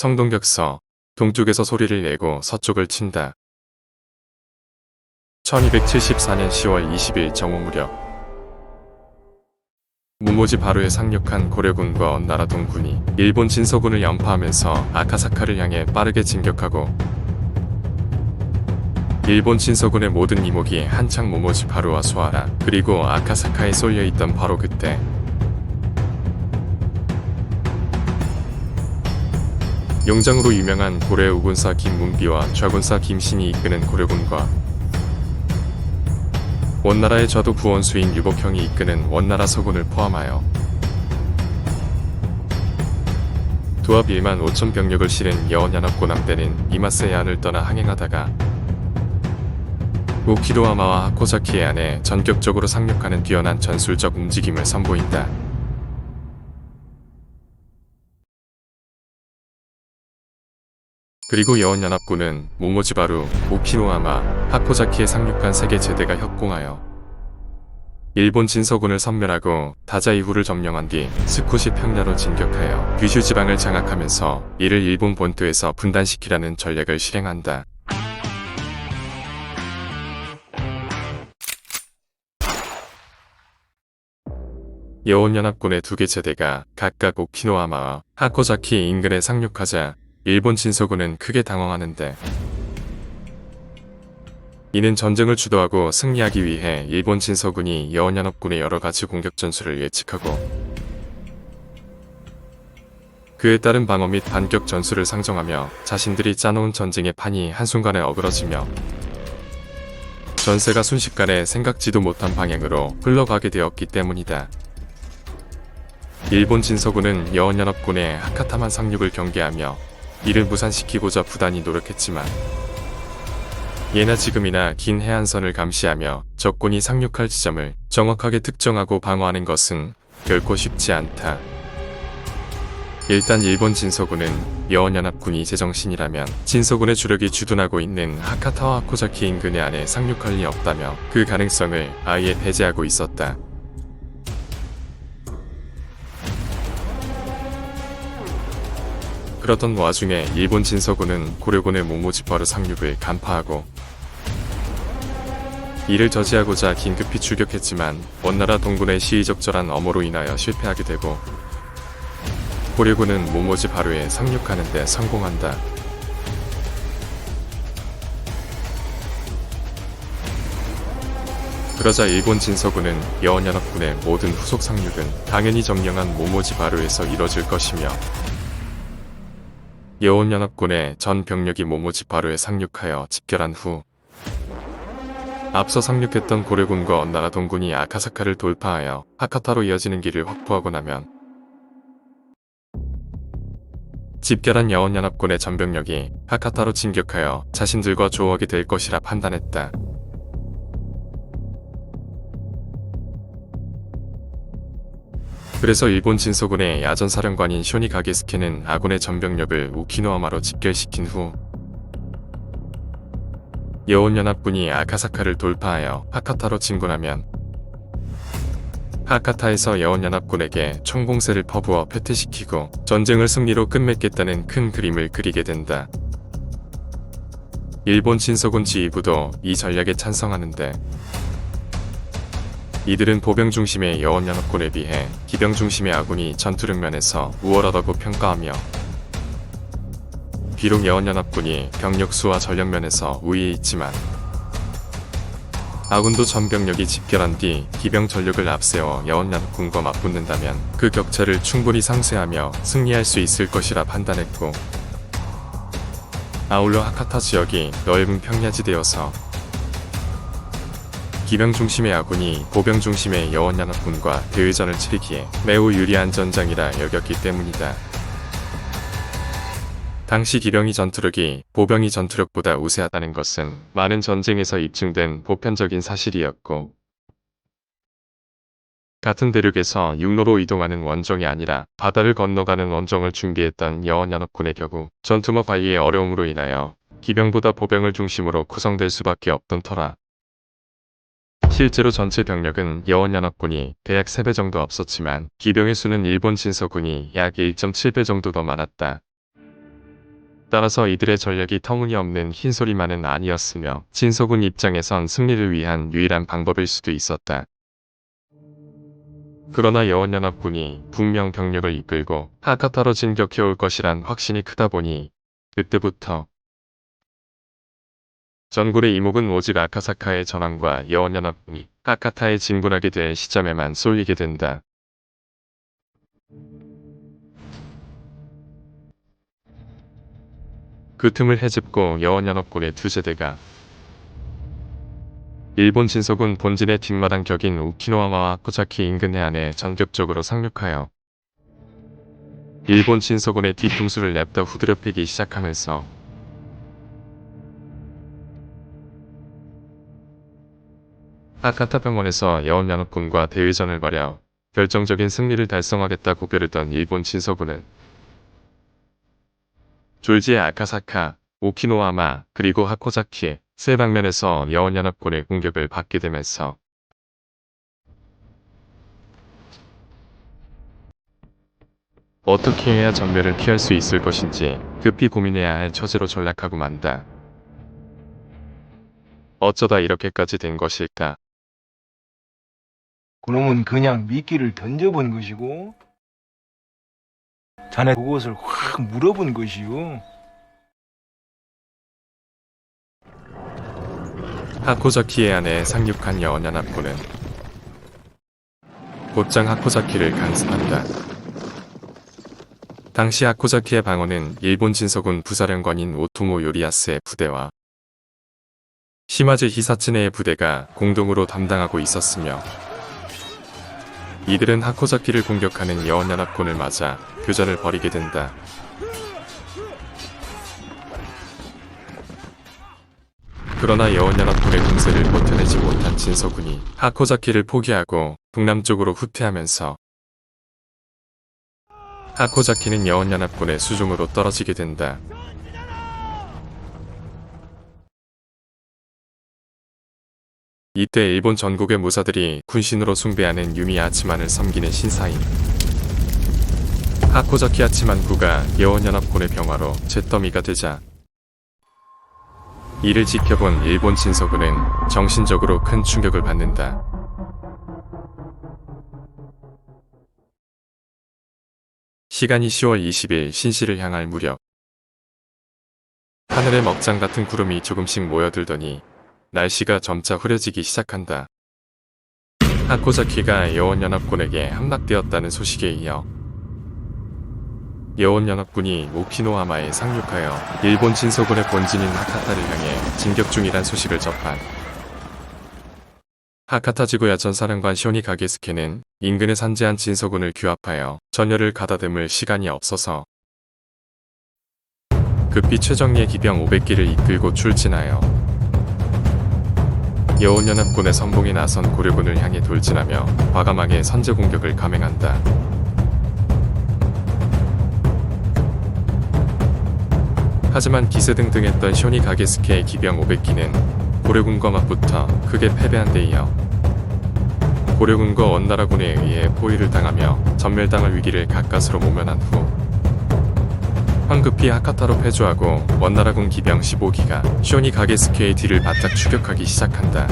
성동격서 동쪽에서 소리를 내고 서쪽을 친다. 1274년 10월 20일 정오 무렵 무모지 바로에 상륙한 고려군과 언나라 동군이 일본 진서군을 연파하면서 아카사카를 향해 빠르게 진격하고 일본 진서군의 모든 이목이 한창 모모지 바로와 수하라 그리고 아카사카에 쏠려 있던 바로 그때 용장으로 유명한 고려 우군사 김문비와 좌군사 김신이 이끄는 고려군과 원나라의 저도 부원수인 유복형이 이끄는 원나라 서군을 포함하여 두합 1만 5천 병력을 실은 여원연합군 함대는 이마스의 안을 떠나 항행하다가 우키로아마와 하코사키의 안에 전격적으로 상륙하는 뛰어난 전술적 움직임을 선보인다. 그리고 여원연합군은 모모지바루, 오키노아마, 하코자키에 상륙한 세계 제대가 협공하여 일본 진서군을 섬멸하고 다자 이후를 점령한 뒤 스쿠시 평야로 진격하여 규슈 지방을 장악하면서 이를 일본 본토에서 분단시키라는 전략을 실행한다. 여원연합군의 두 개 제대가 각각 오키노아마와 하코자키 인근에 상륙하자 일본 진서군은 크게 당황하는데 이는 전쟁을 주도하고 승리하기 위해 일본 진서군이 여원연합군의 여러 가지 공격 전술을 예측하고 그에 따른 방어 및 반격 전술을 상정하며 자신들이 짜놓은 전쟁의 판이 한순간에 어그러지며 전세가 순식간에 생각지도 못한 방향으로 흘러가게 되었기 때문이다. 일본 진서군은 여원연합군의 하카타만 상륙을 경계하며 이를 무산시키고자 부단히 노력했지만 예나 지금이나 긴 해안선을 감시하며 적군이 상륙할 지점을 정확하게 특정하고 방어하는 것은 결코 쉽지 않다. 일단 일본 진서군은 여원연합군이 제정신이라면 진서군의 주력이 주둔하고 있는 하카타와 하코자키 인근의 안에 상륙할 리 없다며 그 가능성을 아예 배제하고 있었다. 그러던 와중에 일본 진서군은 고려군의 모모지바르 상륙을 간파하고 이를 저지하고자 긴급히 출격했지만 원나라 동군의 시의적절한 엄호로 인하여 실패하게 되고 고려군은 모모지 바루에 상륙하는 데 성공한다. 그러자 일본 진서군은 여원연합군의 모든 후속 상륙은 당연히 점령한 모모지 바루에서 이뤄질 것이며 여원연합군의 전 병력이 모모지 바루에 상륙하여 집결한 후 앞서 상륙했던 고려군과 언나라 동군이 아카사카를 돌파하여 하카타로 이어지는 길을 확보하고 나면 집결한 여원연합군의 전병력이 하카타로 진격하여 자신들과 조업이 될 것이라 판단했다. 그래서 일본 진서군의 야전사령관인 쇼니 가게스케는 아군의 전병력을 우키노아마로 집결시킨 후 여원연합군이 아카사카를 돌파하여 하카타로 진군하면 하카타에서 여원연합군에게 총공세를 퍼부어 패퇴시키고 전쟁을 승리로 끝맺겠다는 큰 그림을 그리게 된다. 일본 진서군 지휘부도 이 전략에 찬성하는데 이들은 보병 중심의 여원 연합군에 비해 기병 중심의 아군이 전투력 면에서 우월하다고 평가하며 비록 여원 연합군이 병력 수와 전력 면에서 우위에 있지만 아군도 전병력이 집결한 뒤 기병 전력을 앞세워 여원 연합군과 맞붙는다면 그 격차를 충분히 상쇄하며 승리할 수 있을 것이라 판단했고 아울러 하카타 지역이 넓은 평야지대여서 기병 중심의 아군이 보병 중심의 여원연합군과 대회전을 치르기에 매우 유리한 전장이라 여겼기 때문이다. 당시 기병이 전투력이 보병이 전투력보다 우세하다는 것은 많은 전쟁에서 입증된 보편적인 사실이었고 같은 대륙에서 육로로 이동하는 원정이 아니라 바다를 건너가는 원정을 준비했던 여원연합군의 경우 전투머 관리의 어려움으로 인하여 기병보다 보병을 중심으로 구성될 수밖에 없던 터라 실제로 전체 병력은 여원연합군이 대략 3배 정도 없었지만 기병의 수는 일본 진서군이 약 1.7배 정도 더 많았다. 따라서 이들의 전력이 터무니없는 흰소리만은 아니었으며 진석군 입장에선 승리를 위한 유일한 방법일 수도 있었다. 그러나 여원연합군이 분명 병력을 이끌고 하카타로 진격해올 것이란 확신이 크다 보니 그때부터 전군의 이목은 오직 아카사카의 전황과 여원연합군이 하카타에 진군하게 될 시점에만 쏠리게 된다. 그 틈을 헤집고 여원연합군의 두 세대가 일본 진석군 본진의 뒷마당 격인 우키노하마와 코자키 인근 해안에 전격적으로 상륙하여 일본 진석군의 뒤통수를 냅다 후드려 패기 시작하면서 아카타 병원에서 여원연합군과 대회전을 벌여 결정적인 승리를 달성하겠다고 벼르던 일본 진서군은 졸지의 아카사카, 오키노하마, 그리고 하코자키 세 방면에서 여원연합군의 공격을 받게 되면서 어떻게 해야 전멸을 피할 수 있을 것인지 급히 고민해야 할 처지로 전락하고 만다. 어쩌다 이렇게까지 된 것일까? 그놈은 그냥 미끼를 던져본 것이고 자네 그것을 확 물어본 것이요. 하코자키의 안에 상륙한 여원연합군은 곧장 하코자키를 강습한다. 당시 하코자키의 방어는 일본 진서군 부사령관인 오토모 요리야스의 부대와 시마즈 히사츠네의 부대가 공동으로 담당하고 있었으며 이들은 하코자키를 공격하는 여원연합군을 맞아 교전을 벌이게 된다. 그러나 여원연합군의 공세를 버텨내지 못한 진서군이 하코자키를 포기하고 북남쪽으로 후퇴하면서 하코자키는 여원연합군의 수중으로 떨어지게 된다. 이때 일본 전국의 무사들이 군신으로 숭배하는 유미 아치만을 섬기는 신사인 하코자키 아치만구가 여원연합군의 병화로 잿더미가 되자 이를 지켜본 일본 진서군은 정신적으로 큰 충격을 받는다. 시간이 10월 20일 신시를 향할 무렵 하늘에 먹장 같은 구름이 조금씩 모여들더니 날씨가 점차 흐려지기 시작한다. 하코자키가 여원연합군에게 함락되었다는 소식에 이어 여원연합군이 오키노하마에 상륙하여 일본 진서군의 본진인 하카타를 향해 진격 중이란 소식을 접한 하카타 지구야 전사령관 쇼니 가게스케는 인근에 산재한 진서군을 규합하여 전열을 가다듬을 시간이 없어서 급히 최정예 기병 500기를 이끌고 출진하여 여원연합군의 선봉에 나선 고려군을 향해 돌진하며 과감하게 선제 공격을 감행한다. 하지만 기세등등했던 쇼니 가게스케의 기병 500기는 고려군과 맞붙어 크게 패배한 데 이어 고려군과 원나라군에 의해 포위를 당하며 전멸당할 위기를 가까스로 모면한 후 황급히 하카타로 패주하고 원나라군 기병 15기가 쇼니 가게스케의 뒤를 바짝 추격하기 시작한다.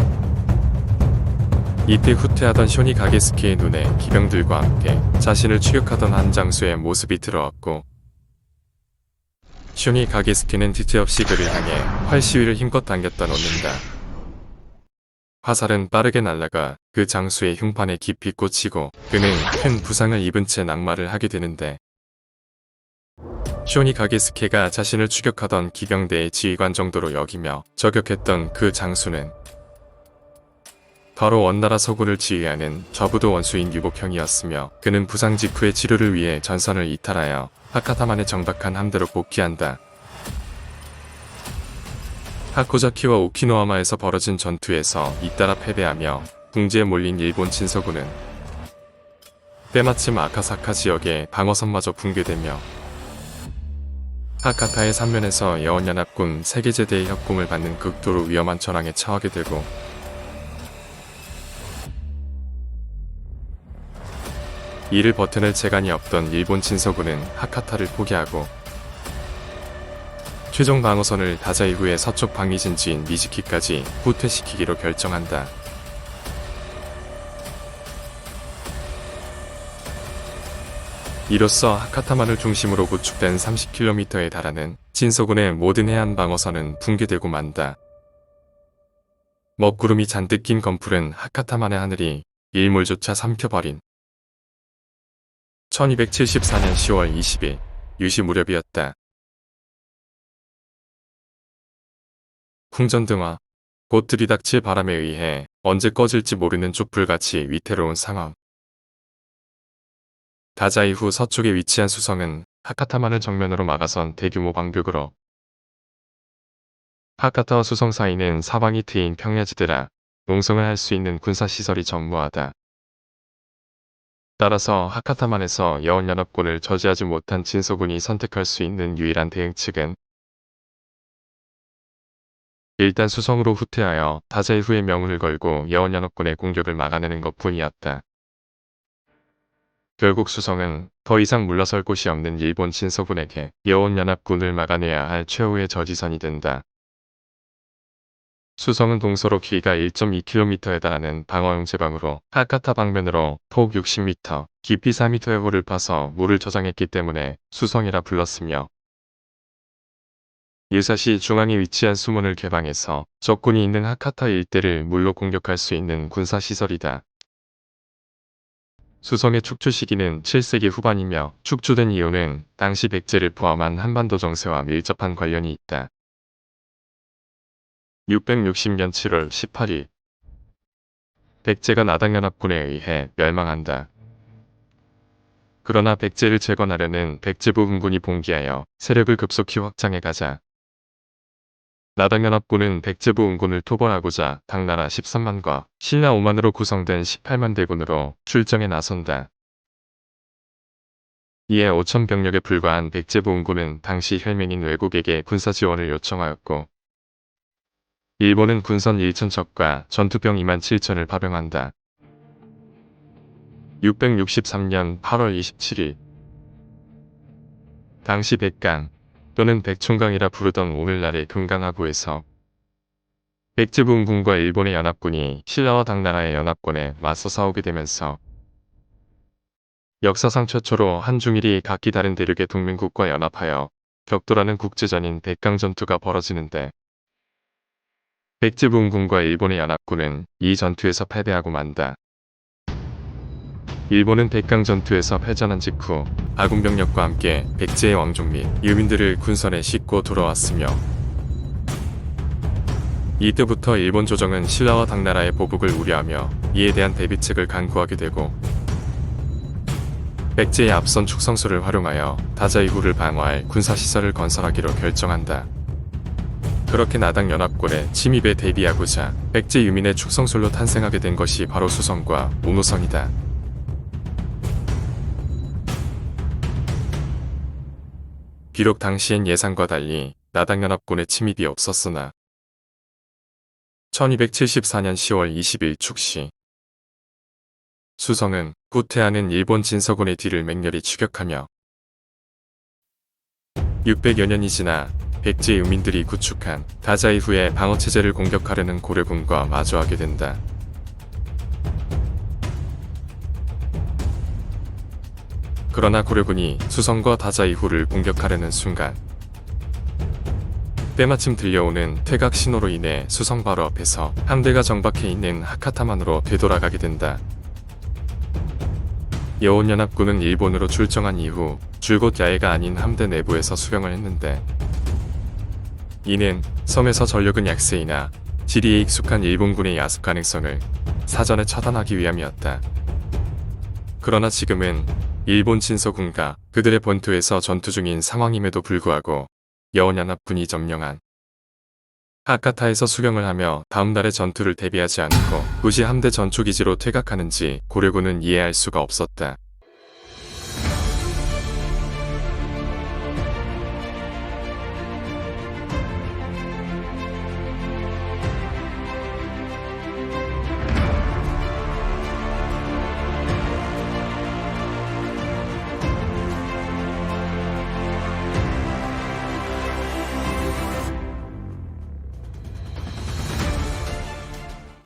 이때 후퇴하던 쇼니 가게스케의 눈에 기병들과 함께 자신을 추격하던 한 장수의 모습이 들어왔고 쇼니 가게스케는 뒤태없이 그를 향해 활 시위를 힘껏 당겼다 놓는다. 화살은 빠르게 날아가 그 장수의 흉판에 깊이 꽂히고 그는 큰 부상을 입은 채 낙마를 하게 되는데 쇼니 가게스케가 자신을 추격하던 기병대의 지휘관 정도로 여기며 저격했던 그 장수는 바로 원나라 서군을 지휘하는 저부도 원수인 유복형이었으며 그는 부상 직후의 치료를 위해 전선을 이탈하여 하카타만에 정박한 함대로 복귀한다. 하코자키와 오키노하마에서 벌어진 전투에서 잇따라 패배하며 궁지에 몰린 일본 진서군은 때마침 아카사카 지역의 방어선마저 붕괴되며 하카타의 삼면에서 여원연합군 세계제대의 협공을 받는 극도로 위험한 전황에 처하게 되고 이를 버텨낼 재간이 없던 일본 진서군은 하카타를 포기하고 최종 방어선을 다자 이후의 서쪽 방위진지인 미즈키까지 후퇴시키기로 결정한다. 이로써 하카타만을 중심으로 구축된 30km에 달하는 진서군의 모든 해안 방어선은 붕괴되고 만다. 먹구름이 잔뜩 낀 건풀은 하카타만의 하늘이 일몰조차 삼켜버린 1274년 10월 20일 유시 무렵이었다. 풍전등화 곧 들이닥칠 바람에 의해 언제 꺼질지 모르는 촛불같이 위태로운 상황. 다자 이후 서쪽에 위치한 수성은 하카타만을 정면으로 막아선 대규모 방벽으로 하카타와 수성 사이는 사방이 트인 평야지대라 농성을 할 수 있는 군사시설이 전무하다. 따라서 하카타만에서 여원연합군을 저지하지 못한 진서군이 선택할 수 있는 유일한 대응책은 일단 수성으로 후퇴하여 다자 이후의 명운을 걸고 여원연합군의 공격을 막아내는 것뿐이었다. 결국 수성은 더 이상 물러설 곳이 없는 일본 진서군에게 여원연합군을 막아내야 할 최후의 저지선이 된다. 수성은 동서로 길이가 1.2km에 달하는 방어용 제방으로 하카타 방면으로 폭 60m, 깊이 4m의 홀을 파서 물을 저장했기 때문에 수성이라 불렀으며 유사시 중앙에 위치한 수문을 개방해서 적군이 있는 하카타 일대를 물로 공격할 수 있는 군사시설이다. 수성의 축조 시기는 7세기 후반이며 축조된 이유는 당시 백제를 포함한 한반도 정세와 밀접한 관련이 있다. 660년 7월 18일 백제가 나당연합군에 의해 멸망한다. 그러나 백제를 재건하려는 백제부 군군이 봉기하여 세력을 급속히 확장해 가자 나당연합군은 백제부 운군을 토벌하고자 당나라 13만과 신라 5만으로 구성된 18만 대군으로 출정에 나선다. 이에 5천 병력에 불과한 백제부 운군은 당시 혈맹인 외국에게 군사 지원을 요청하였고 일본은 군선 1천 척과 전투병 2만 7천을 파병한다. 663년 8월 27일 당시 백강 또는 백총강이라 부르던 오늘날의 금강하구에서 백제부군과 일본의 연합군이 신라와 당나라의 연합군에 맞서 싸우게 되면서 역사상 최초로 한중일이 각기 다른 대륙의 동맹국과 연합하여 격돌하는 국제전인 백강전투가 벌어지는데 백제부군과 일본의 연합군은 이 전투에서 패배하고 만다. 일본은 백강 전투에서 패전한 직후 아군 병력과 함께 백제의 왕족 및 유민들을 군선에 싣고 돌아왔으며 이때부터 일본 조정은 신라와 당나라의 보복을 우려하며 이에 대한 대비책을 강구하게 되고 백제의 앞선 축성수를 활용하여 다자 이후를 방어할 군사시설을 건설하기로 결정한다. 그렇게 나당 연합군의 침입에 대비하고자 백제 유민의 축성술로 탄생하게 된 것이 바로 수성과 옥노성이다. 비록 당시엔 예상과 달리 나당연합군의 침입이 없었으나 1274년 10월 20일 축시 수성은 후퇴하는 일본 진서군의 뒤를 맹렬히 추격하며 600여 년이 지나 백제 유민들이 구축한 다자 이후에 방어체제를 공격하려는 고려군과 마주하게 된다. 그러나 고려군이 수성과 다자 이후를 공격하려는 순간 때마침 들려오는 퇴각 신호로 인해 수성 바로 앞에서 함대가 정박해 있는 하카타만으로 되돌아가게 된다. 여온연합군은 일본으로 출정한 이후 줄곧 야해가 아닌 함대 내부에서 수령을 했는데 이는 섬에서 전력은 약세이나 지리에 익숙한 일본군의 야습 가능성을 사전에 차단하기 위함이었다. 그러나 지금은 일본 진서군과 그들의 본토에서 전투 중인 상황임에도 불구하고 여원연합군이 점령한 하카타에서 수령을 하며 다음 달의 전투를 대비하지 않고 굳이 함대 전초기지로 퇴각하는지 고려군은 이해할 수가 없었다.